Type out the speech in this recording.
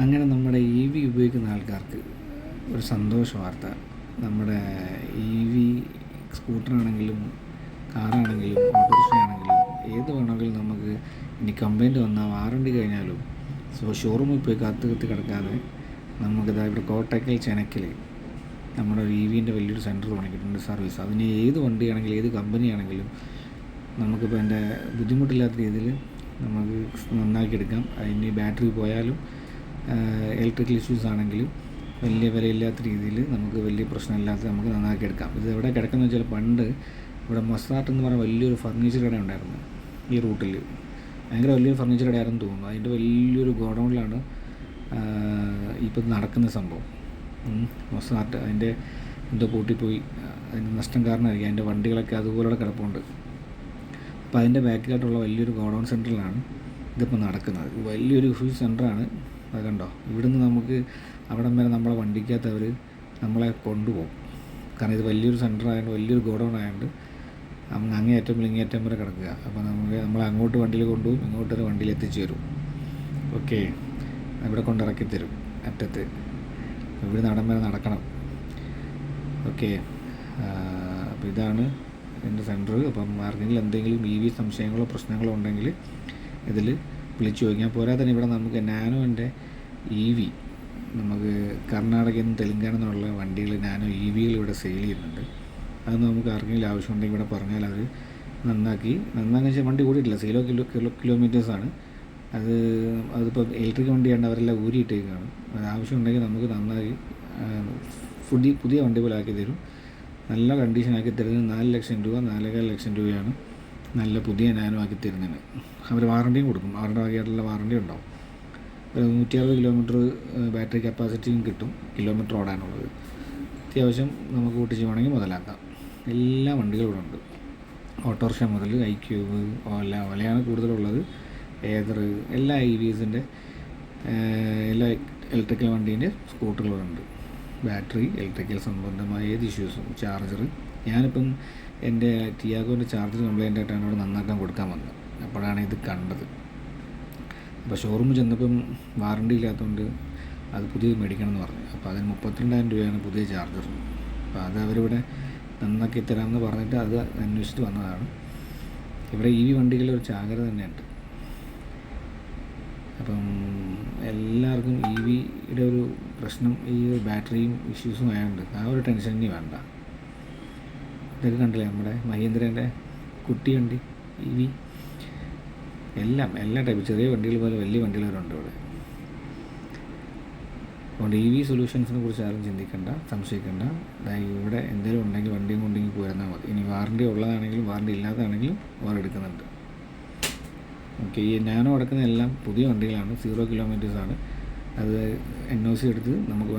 അങ്ങനെ നമ്മുടെ E V ഉപയോഗിക്കുന്ന ആൾക്കാർക്ക് ഒരു സന്തോഷ വാർത്ത. നമ്മുടെ ഇ വി സ്കൂട്ടറാണെങ്കിലും കാറാണെങ്കിലും ഓട്ടോറിക്ഷ ആണെങ്കിലും ഏത് വേണമെങ്കിലും നമുക്ക് ഇനി കംപ്ലൈന്റ് വന്നാൽ വാറണ്ടി കഴിഞ്ഞാലും സോ ഷോറൂമിൽ പോയി കാത്ത് കത്തി കിടക്കാതെ നമുക്കിതാ ഇവിടെ കോട്ടക്കൽ ചെനക്കിൽ നമ്മുടെ ഇ വിന്റെ വലിയൊരു സെന്റർ തുടങ്ങിയിട്ടുണ്ട് സർവീസ് അതിന് ഏത് വണ്ടിയാണെങ്കിലും ഏത് കമ്പനിയാണെങ്കിലും നമുക്കിപ്പോൾ എന്റെ ബുദ്ധിമുട്ടില്ലാത്ത രീതിയിൽ നമുക്ക് നന്നാക്കി എടുക്കാം. അതിന് ബാറ്ററി പോയാലും ഇലക്ട്രിക്കൽ ഇഷ്യൂസ് ആണെങ്കിലും വലിയ വിലയില്ലാത്ത രീതിയിൽ നമുക്ക് വലിയ പ്രശ്നമില്ലാത്ത നമുക്ക് നന്നാക്കി എടുക്കാം. ഇത് എവിടെ കിടക്കുന്നത് വെച്ചാൽ പണ്ട് ഇവിടെ മൊസാട്ട് എന്ന് പറഞ്ഞ വലിയൊരു ഫർണിച്ചർ കട ഉണ്ടായിരുന്നു ഈ റൂട്ടിൽ ഭയങ്കര വലിയൊരു ഫർണിച്ചർ കടയായിരുന്നു തോന്നുന്നു. അതിന്റെ വലിയൊരു ഗോഡൗണിലാണ് ഇപ്പം നടക്കുന്ന സംഭവം. മൊസാട്ട് അതിന്റെ എന്തോ പൂട്ടിപ്പോയി. അതിന്റെ നഷ്ടം കാരണമായിരിക്കും. അതിന്റെ വണ്ടികളൊക്കെ അതുപോലെ കിടപ്പുണ്ട്. അപ്പോൾ അതിന്റെ ബാക്കിലായിട്ടുള്ള വലിയൊരു ഗോഡൗൺ സെന്ററിലാണ് ഇതിപ്പോൾ നടക്കുന്നത്. വലിയൊരു ഹ്യൂജ് സെന്ററാണ് അത് കണ്ടോ? ഇവിടുന്ന് നമുക്ക് അവിടം വരെ നമ്മളെ വണ്ടിക്കകത്ത് അവർ നമ്മളെ കൊണ്ടുപോകും. കാരണം ഇത് വലിയൊരു സെന്റർ ആയതുകൊണ്ട് വലിയൊരു ഗോഡൗൺ ആയതുകൊണ്ട് അങ്ങ് അങ്ങേയറ്റം ഇങ്ങേയറ്റം വരെ കിടക്കുക. അപ്പോൾ നമുക്ക് നമ്മൾ അങ്ങോട്ട് വണ്ടിയിൽ കൊണ്ടുപോകും ഇങ്ങോട്ടൊരു വണ്ടിയിൽ എത്തിച്ചു തരും ഓക്കെ. ഇവിടെ കൊണ്ടിറക്കി തരും അറ്റത്ത്. ഇവിടെ നടൻ വരെ നടക്കണം. ഓക്കെ. അപ്പോൾ ഇതാണ് എന്റെ സെന്റർ അപ്പം ആർക്കെങ്കിലും എന്തെങ്കിലും ഇ വി സംശയങ്ങളോ പ്രശ്നങ്ങളോ ഉണ്ടെങ്കിൽ ഇതിൽ വിളിച്ചു ചോദിക്കാം. പോരാതെ തന്നെ ഇവിടെ നമുക്ക് നാനോന്റെ ഇ വി നമുക്ക് കർണാടകയിൽ നിന്ന് തെലുങ്കാന നിന്നുള്ള വണ്ടികൾ നാനോ ഇ വികൾ ഇവിടെ സെയിൽ ചെയ്യുന്നുണ്ട്. അത് നമുക്ക് ആർക്കെങ്കിലും ആവശ്യമുണ്ടെങ്കിൽ ഇവിടെ പറഞ്ഞാൽ അവർ നന്നാക്കി നന്നാക്കി വെച്ചാൽ വണ്ടി കൂടിയിട്ടില്ല സീലോ കിലോ കിലോ കിലോമീറ്റേഴ്സാണ് അത് അതിപ്പോൾ ഇലക്ട്രിക് വണ്ടിയാണ്ട് അവരെല്ലാം ഊരിയിട്ടേക്കാണ് അത് ആവശ്യമുണ്ടെങ്കിൽ നമുക്ക് നന്നായി പുതിയ പുതിയ വണ്ടി പോലെ ആക്കി തരും. നല്ല കണ്ടീഷനാക്കി തരുന്നത് നാല് ലക്ഷം രൂപ നാലേകാൽ ലക്ഷം രൂപയാണ്. നല്ല പുതിയ നാനോ ആക്കി അവർ വാറണ്ടിയും കൊടുക്കും. അവരുടെ വകയായിട്ടുള്ള വാറണ്ടി ഉണ്ടാവും. ഒരു നൂറ്റി അറുപത് കിലോമീറ്റർ ബാറ്ററി കപ്പാസിറ്റിയും കിട്ടും കിലോമീറ്റർ ഓടാനുള്ളത്. അത്യാവശ്യം നമുക്ക് കൂട്ടിച്ച് വേണമെങ്കിൽ മുതലാക്കാം. എല്ലാ വണ്ടികളും ഇവിടെ ഉണ്ട്. ഓട്ടോറിക്ഷ മുതൽ ഐ ക്യൂബ് ഓല ഓലയാണ് കൂടുതലുള്ളത്. ഏതർ എല്ലാ ഇ വിസിന്റെ എല്ലാ ഇലക്ട്രിക്കൽ വണ്ടീന്റെ സ്കൂട്ടറുകളുണ്ട് ബാറ്ററി ഇലക്ട്രിക്കൽ സംബന്ധമായ ഏത് ഇഷ്യൂസും ചാർജർ ഞാനിപ്പം എന്റെ ടിയാഗോന്റെ ചാർജർ കംപ്ലൈന്റ് ആയിട്ടാണ് അവിടെ നന്നാക്കാൻ കൊടുക്കാൻ വന്നത്. അപ്പോഴാണ് ഇത് കണ്ടത്. അപ്പോൾ ഷോറൂമിൽ ചെന്നപ്പം വാറണ്ടി ഇല്ലാത്തതുകൊണ്ട് അത് പുതിയത് മേടിക്കണം എന്ന് പറഞ്ഞു. അപ്പോൾ അതിന് മുപ്പത്തിരണ്ടായിരം രൂപയാണ് പുതിയ ചാർജർ അപ്പോൾ അത് അവരിവിടെ നന്നാക്കി തരാമെന്ന് പറഞ്ഞിട്ട് അത് അന്വേഷിച്ചിട്ട് വന്നതാണ്. ഇവിടെ വി വണ്ടികളിൽ ഒരു ചാകര തന്നെയുണ്ട്. അപ്പം എല്ലാവർക്കും ഇ വിയുടെ ഒരു പ്രശ്നം ഈ ബാറ്ററിയും ഇഷ്യൂസും ആയതുകൊണ്ട് ആ ഒരു ടെൻഷൻ ഇനി വേണ്ട. ഇതൊക്കെ കണ്ടില്ലേ നമ്മുടെ മഹീന്ദ്രന്റെ കുട്ടി വണ്ടി ഇ വി എല്ലാം എല്ലാ ടൈപ്പ് ചെറിയ വണ്ടികൾ പോലെ വലിയ വണ്ടികൾ ഇവിടെ. അതുകൊണ്ട് ഇ വി സൊല്യൂഷൻസിനെ കുറിച്ച് ആരും ചിന്തിക്കേണ്ട സംശയിക്കേണ്ട. ഇവിടെ എന്തെങ്കിലും ഉണ്ടെങ്കിൽ വണ്ടിയും കൊണ്ടെങ്കിൽ പോയിരുന്നാൽ മതി. ഇനി വാറണ്ടി ഉള്ളതാണെങ്കിലും വാറണ്ടി ഇല്ലാത്തതാണെങ്കിലും അവർ എടുക്കുന്നുണ്ട്. ഓക്കെ ഈ നാനോ അടക്കുന്ന എല്ലാം പുതിയ വണ്ടികളാണ് സീറോ കിലോമീറ്റേഴ്സാണ് അത് എൻ ഒ സി എടുത്ത് നമുക്ക്